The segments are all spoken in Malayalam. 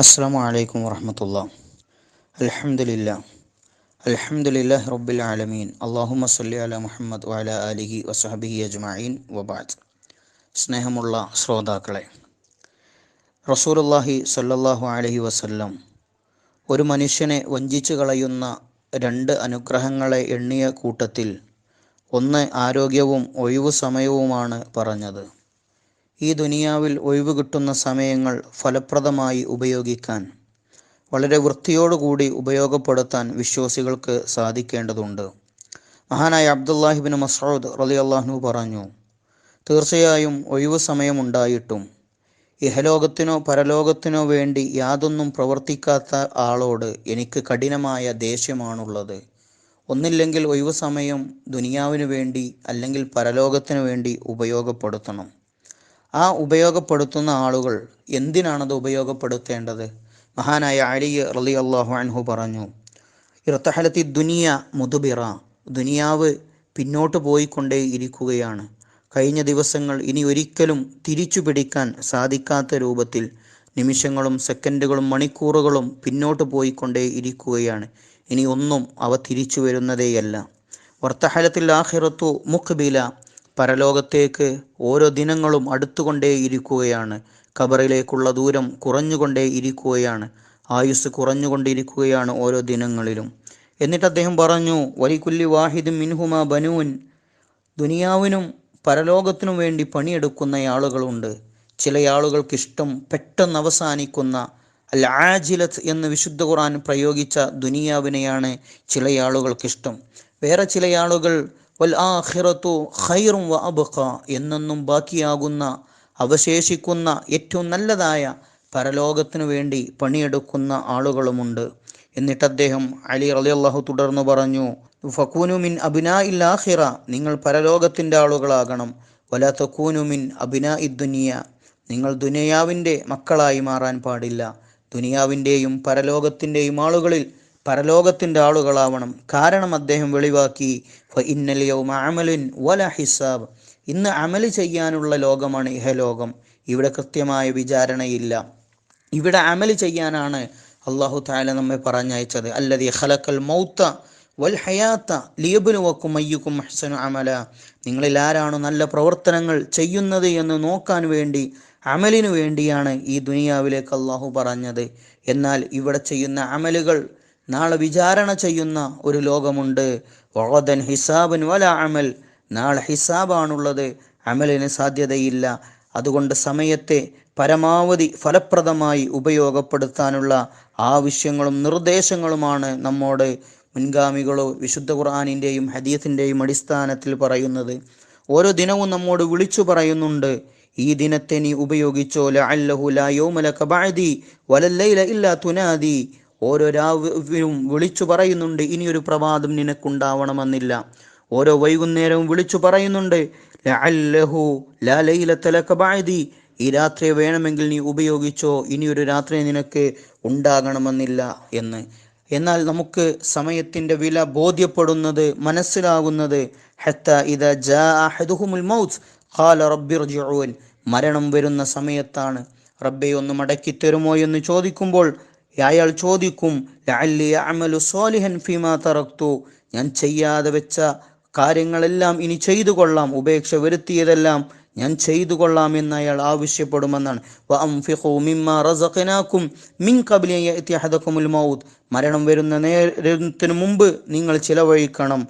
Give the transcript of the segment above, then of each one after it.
അസ്സാം വലൈക്കും വർഹമത്തുള്ള അലഹമുല്ല അലഹമുല്ലാ റബ്ബിൽ ആലമീൻ. അള്ളാഹുമ സല്ലി അല മുഹമ്മദ് വാല അലിഹി വസഹബിഹി അജ്മീൻ വബാദ് സ്നേഹമുള്ള ശ്രോതാക്കളെ റസൂലുള്ളാഹി സല്ലാഹു അലഹി വസല്ലം ഒരു മനുഷ്യനെ വഞ്ചിച്ചു കളയുന്ന രണ്ട് അനുഗ്രഹങ്ങളെ എണ്ണിയ കൂട്ടത്തിൽ ഒന്ന് ആരോഗ്യവും ഒഴിവു സമയവുമാണ് പറഞ്ഞത്. ഈ ദുനിയാവിൽ ഒഴിവ് കിട്ടുന്ന സമയങ്ങൾ ഫലപ്രദമായി ഉപയോഗിക്കാൻ വളരെ വൃത്തിയോടുകൂടി ഉപയോഗപ്പെടുത്താൻ വിശ്വാസികൾക്ക് സാധിക്കേണ്ടതുണ്ട്. മഹാനായ അബ്ദുല്ലാഹിബിൻ മസൂദ് റലി അള്ളാഹ്നു പറഞ്ഞു തീർച്ചയായും ഒഴിവു സമയമുണ്ടായിട്ടും ഇഹലോകത്തിനോ പരലോകത്തിനോ വേണ്ടി യാതൊന്നും പ്രവർത്തിക്കാത്ത ആളോട് എനിക്ക് കഠിനമായ ദേഷ്യമാണുള്ളത്. ഒന്നില്ലെങ്കിൽ ഒഴിവു സമയം ദുനിയാവിനു വേണ്ടി അല്ലെങ്കിൽ പരലോകത്തിനു വേണ്ടി ഉപയോഗപ്പെടുത്തണം. ആ ഉപയോഗപ്പെടുത്തുന്ന ആളുകൾ എന്തിനാണത് ഉപയോഗപ്പെടുത്തേണ്ടത്? മഹാനായ അലി റലി അള്ളാഹു അൻഹു പറഞ്ഞു ഇർത്തഹലത്തി ദുനിയ മുതുബിറ. ദുനിയാവ് പിന്നോട്ട് പോയിക്കൊണ്ടേ ഇരിക്കുകയാണ് കഴിഞ്ഞ ദിവസങ്ങൾ ഇനി ഒരിക്കലും തിരിച്ചു പിടിക്കാൻ സാധിക്കാത്ത രൂപത്തിൽ നിമിഷങ്ങളും സെക്കൻഡുകളും മണിക്കൂറുകളും പിന്നോട്ട് പോയിക്കൊണ്ടേ ഇരിക്കുകയാണ് ഇനി ഒന്നും അവ തിരിച്ചു വരുന്നതേയല്ല. വർത്തഹലത്തിൽ ആഹിറത്തു മുഖ്ബില. പരലോകത്തേക്ക് ഓരോ ദിനങ്ങളും അടുത്തുകൊണ്ടേയിരിക്കുകയാണ് ഖബറിലേക്കുള്ള ദൂരം കുറഞ്ഞുകൊണ്ടേയിരിക്കുകയാണ് ആയുസ് കുറഞ്ഞുകൊണ്ടിരിക്കുകയാണ് ഓരോ ദിനങ്ങളിലും. എന്നിട്ട് അദ്ദേഹം പറഞ്ഞു വലിക്കുല്ലി വാഹിദും മിൻഹുമ ബനൂൻ. ദുനിയാവിനും പരലോകത്തിനും വേണ്ടി പണിയെടുക്കുന്ന ആളുകളുണ്ട്. ചില ആളുകൾക്കിഷ്ടം പെട്ടെന്ന് അവസാനിക്കുന്ന അൽ ആജിലത്ത് എന്ന് വിശുദ്ധ ഖുർആൻ പ്രയോഗിച്ച ദുനിയാവിനെയാണ് ചില ആളുകൾക്ക് ഇഷ്ടം വേറെ ചില ആളുകൾ വൽ ഖൈറും വ എന്നെന്നും ബാക്കിയാകുന്ന അവശേഷിക്കുന്ന ഏറ്റവും നല്ലതായ പരലോകത്തിനു വേണ്ടി പണിയെടുക്കുന്ന ആളുകളുമുണ്ട്. എന്നിട്ട് അദ്ദേഹം അലി റളിയല്ലാഹു തുടർന്നു പറഞ്ഞു ഫക്കൂനു മിൻ അബിനാ ഇല്ലാഹിറ നിങ്ങൾ പരലോകത്തിന്റെ ആളുകളാകണം. വല തക്കൂനു മിൻ അബിനാ ഇദ്ദുനിയ നിങ്ങൾ ദുനിയാവിന്റെ മക്കളായി മാറാൻ പാടില്ല. ദുനിയാവിന്റെയും പരലോകത്തിന്റെയും ആളുകളിൽ പരലോകത്തിന്റെ ആളുകളാവണം. കാരണം അദ്ദേഹം വെളിവാക്കി അമലുൻ വല ഹിസാബ്. ഇന്ന് അമൽ ചെയ്യാനുള്ള ലോകമാണ് ഇഹലോകം. ഇവിടെ കൃത്യമായ വിചാരണയില്ല. ഇവിടെ അമൽ ചെയ്യാനാണ് അള്ളാഹു താല നമ്മെ പറഞ്ഞയച്ചത്. അല്ലതി ഹലക്കൽ മൗത്ത വൽ ഹയാത്ത ലിയബുലുവക്കും മയ്യുക്കും ഹസനു അമല. നിങ്ങളിൽ ആരാണ് നല്ല പ്രവർത്തനങ്ങൾ ചെയ്യുന്നത് എന്ന് നോക്കാൻ വേണ്ടി അമലിനു വേണ്ടിയാണ് ഈ ദുനിയാവിലേക്ക് അള്ളാഹു പറഞ്ഞത്. എന്നാൽ ഇവിടെ ചെയ്യുന്ന അമലുകൾ നാളെ വിചാരണ ചെയ്യുന്ന ഒരു ലോകമുണ്ട്. വഹദൻ ഹിസാബൻ വല അമൽ. നാളെ ഹിസാബാണുള്ളത്. അമലിന് സാധ്യതയില്ല. അതുകൊണ്ട് സമയത്തെ പരമാവധി ഫലപ്രദമായി ഉപയോഗപ്പെടുത്താനുള്ള ആവശ്യങ്ങളും നിർദ്ദേശങ്ങളുമാണ് നമ്മോട് മുൻഗാമികളോ വിശുദ്ധ ഖുർആാനിന്റെയും ഹദീഫിന്റെയും അടിസ്ഥാനത്തിൽ പറയുന്നത്. ഓരോ ദിനവും നമ്മോട് വിളിച്ചു പറയുന്നുണ്ട്. ഈ ദിനത്തെ നീ ഉപയോഗിച്ചോ? ലഅല്ലഹു ലാ യൗമലക ബഅദി ഇല്ലാ തുനാദി. ഓരോ രാവിലും വിളിച്ചു പറയുന്നുണ്ട് ഇനിയൊരു പ്രഭാതം നിനക്കുണ്ടാവണമെന്നില്ല. ഓരോ വൈകുന്നേരവും വിളിച്ചു പറയുന്നുണ്ട് ബഅദി ഈ രാത്രി വേണമെങ്കിൽ നീ ഉപയോഗിച്ചോ ഇനിയൊരു രാത്രി നിനക്ക് ഉണ്ടാകണമെന്നില്ല എന്ന്. എന്നാൽ നമുക്ക് സമയത്തിന്റെ വില ബോധ്യപ്പെടുന്നത് മനസ്സിലാകുന്നത് ഹത്ത ഇത ജാ അഹദുഹുമുൽ മൗത്ത് ഖാല റബ്ബിർജിഊൻ മരണം വരുന്ന സമയത്താണ്. റബ്ബെ ഒന്ന് മടക്കി തരുമോ എന്ന് ചോദിക്കുമ്പോൾ അയാൾ ചോദിക്കും അമലു സോലിഹൻ ഫിമാ തറക്തു? ഞാൻ ചെയ്യാതെ വെച്ച കാര്യങ്ങളെല്ലാം ഇനി ചെയ്തു കൊള്ളാം ഉപേക്ഷ വരുത്തിയതെല്ലാം ഞാൻ ചെയ്തു കൊള്ളാം എന്ന് അയാൾ ആവശ്യപ്പെടുമെന്നാണ്. മരണം വരുന്ന നേരത്തിന് മുമ്പ് നിങ്ങൾ ചിലവഴിക്കണം.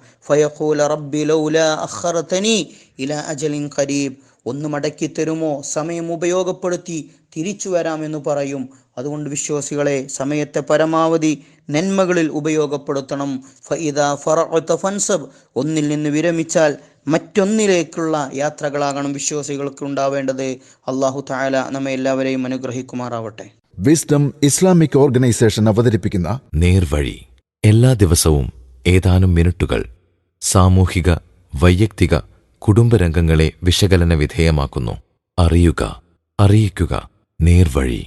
അജലിൻ ഖരീബ്. ഒന്ന് മടക്കി തരുമോ സമയം ഉപയോഗപ്പെടുത്തി തിരിച്ചു വരാമെന്ന് പറയും. അതുകൊണ്ട് വിശ്വാസികളെ സമയത്തെ പരമാവധി നന്മകളിൽ ഉപയോഗപ്പെടുത്തണം. ഫൈദ ഫറഅത ഫൻസബ്. ഒന്നിൽ നിന്ന് വിരമിച്ചാൽ മറ്റൊന്നിലേക്കുള്ള യാത്രകളാകണം വിശ്വാസികൾക്ക് ഉണ്ടാവേണ്ടത്. അള്ളാഹു താല നമ്മെ എല്ലാവരെയും അനുഗ്രഹിക്കുമാറാവട്ടെ. വിസ്ഡം ഇസ്ലാമിക് ഓർഗനൈസേഷൻ അവതരിപ്പിക്കുന്ന നേർവഴി. എല്ലാ ദിവസവും ഏതാനും മിനിറ്റുകൾ സാമൂഹിക വൈയക്തിക കുടുംബരംഗങ്ങളെ വിശകലന വിധേയമാക്കുന്നു. അറിയുക അറിയിക്കുക. നേർവഴി.